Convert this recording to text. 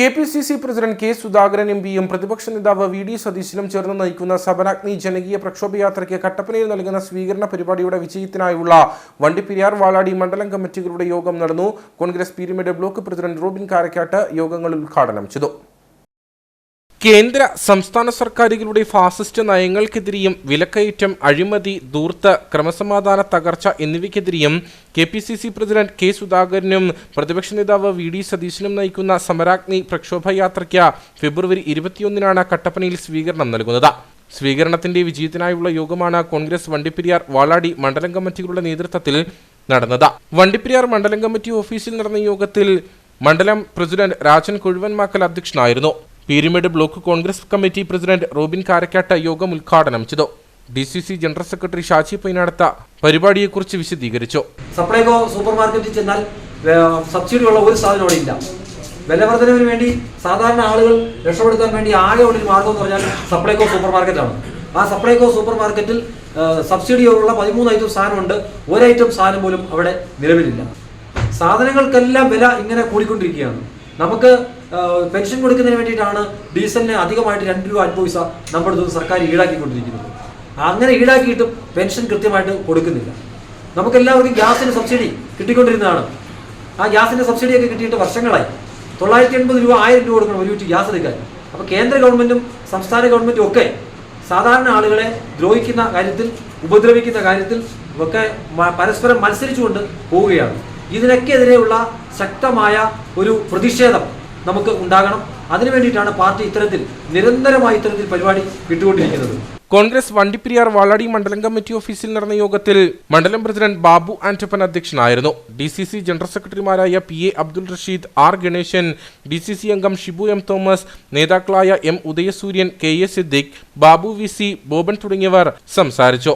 K P C C president K Sudhakaran M പിയും പ്രതിപക്ഷ നേതാവ് വി ഡി സതീശനും ചേർന്ന് നയിക്കുന്ന സബനാഗ്നി ജനകീയ പ്രക്ഷോഭയാത്രയ്ക്ക് കട്ടപ്പനയിൽ നൽകുന്ന സ്വീകരണ പരിപാടിയുടെ വിജയത്തിനായുള്ള വണ്ടിപ്പെരിയാർ വാളാടി മണ്ഡലം കമ്മിറ്റികളുടെ യോഗം നടന്നു. Congress Peermade block president Robin Karakkat യോഗങ്ങൾ ഉദ്ഘാടനം ചെയ്തു. കേന്ദ്ര സംസ്ഥാന സർക്കാരുകളുടെ ഫാസിസ്റ്റ് നയങ്ങൾക്കെതിരെയും വിലക്കയറ്റം അഴിമതി ധൂർത്ത് ക്രമസമാധാന തകർച്ച എന്നിവയ്ക്കെതിരെയും K P C C president K സുധാകരനും പ്രതിപക്ഷ നേതാവ് വി ഡി സതീശനും നയിക്കുന്ന സമരാഗ്നി പ്രക്ഷോഭയാത്രയ്ക്ക് ഫെബ്രുവരി ഇരുപത്തിയൊന്നിനാണ് കട്ടപ്പനയിൽ സ്വീകരണം നൽകുന്നത്. സ്വീകരണത്തിന്റെ വിജയത്തിനായുള്ള യോഗമാണ് കോൺഗ്രസ് വണ്ടിപ്പെരിയാർ വാളാടി മണ്ഡലം കമ്മിറ്റികളുടെ നേതൃത്വത്തിൽ നടന്നത്. വണ്ടിപ്പെരിയാർ മണ്ഡലം കമ്മിറ്റി ഓഫീസിൽ നടന്ന യോഗത്തിൽ മണ്ഡലം പ്രസിഡന്റ് രാജൻ കുഴുവൻമാക്കൽ അധ്യക്ഷനായിരുന്നു. Peermade block Congress committee president Robin Karakkat യോഗം ഉദ്ഘാടനം ചെയ്തു. D C C general secretary Shaji Painadath പരിപാടിയെക്കുറിച്ച് വിശദീകരിച്ചു. സപ്ലൈകോ സൂപ്പർ മാർക്കറ്റിൽ ചെന്നാൽ സബ്സിഡിയുള്ള ഒരു സാധനം അവിടെ ഇല്ല. വിലവർദ്ധനവിന് വേണ്ടി സാധാരണ ആളുകൾ രക്ഷപ്പെടുത്താൻ വേണ്ടി ആകെ ഉള്ളൊരു മാർഗം എന്ന് പറഞ്ഞാൽ സപ്ലൈകോ സൂപ്പർ മാർക്കറ്റാണ് ആ സപ്ലൈകോ സൂപ്പർ മാർക്കറ്റിൽ സബ്സിഡിയോടുള്ള പതിമൂന്ന് ഐറ്റം സാധനമുണ്ട്. ഒരു ഐറ്റം സാധനം പോലും അവിടെ നിലവിലില്ല. സാധനങ്ങൾക്കെല്ലാം വില ഇങ്ങനെ കൂടിക്കൊണ്ടിരിക്കുകയാണ്. നമുക്ക് പെൻഷൻ കൊടുക്കുന്നതിന് വേണ്ടിയിട്ടാണ് ഡീസലിന് അധികമായിട്ട് രണ്ട് രൂപ അൻപത് പൈസ നമ്മുടെ അടുത്ത് സർക്കാർ ഈടാക്കിക്കൊണ്ടിരിക്കുന്നത്. അങ്ങനെ ഈടാക്കിയിട്ടും പെൻഷൻ കൃത്യമായിട്ട് കൊടുക്കുന്നില്ല. നമുക്കെല്ലാവർക്കും ഗ്യാസിന് സബ്സിഡി കിട്ടിക്കൊണ്ടിരുന്നതാണ്. ആ ഗ്യാസിന്റെ സബ്സിഡിയൊക്കെ കിട്ടിയിട്ട് വർഷങ്ങളായി. തൊള്ളായിരത്തി എൺപത് രൂപ ആയിരം രൂപ കൊടുക്കണം ഒരു വീട്ടിൽ ഗ്യാസ് എടുക്കാൻ. അപ്പോൾ കേന്ദ്ര ഗവൺമെന്റും സംസ്ഥാന ഗവൺമെന്റും ഒക്കെ സാധാരണ ആളുകളെ ദ്രോഹിക്കുന്ന കാര്യത്തിൽ ഉപദ്രവിക്കുന്ന കാര്യത്തിൽ ഒക്കെ പരസ്പരം മത്സരിച്ചുകൊണ്ട് പോവുകയാണ്. ഇതിനൊക്കെതിരെയുള്ള ശക്തമായ ഒരു പ്രതിഷേധം. നമുക്ക് ഉണ്ടാകണം. അതിനു വേണ്ടിയിട്ടാണ് പാർട്ടി ഇത്തരത്തിൽ നിരന്തരമായി ഇത്തരത്തിൽ പരിപാടി വിട്ടുകൊണ്ടിരിക്കുന്നത്. കോൺഗ്രസ് വണ്ടിപ്പെരിയാർ വാളാടി മണ്ഡലം കമ്മിറ്റി ഓഫീസിൽ നടന്ന യോഗത്തിൽ മണ്ഡലം പ്രസിഡന്റ് ബാബു ആന്റപ്പൻ അധ്യക്ഷനായിരുന്നു. ഡി സി സി ജനറൽ സെക്രട്ടറിമാരായ P A Abdul Rasheed R Ganesan D C C അംഗം ഷിബു എം തോമസ് നേതാക്കളായ M Udayasooryan K A Siddique Babu V C Boban തുടങ്ങിയവർ സംസാരിച്ചു.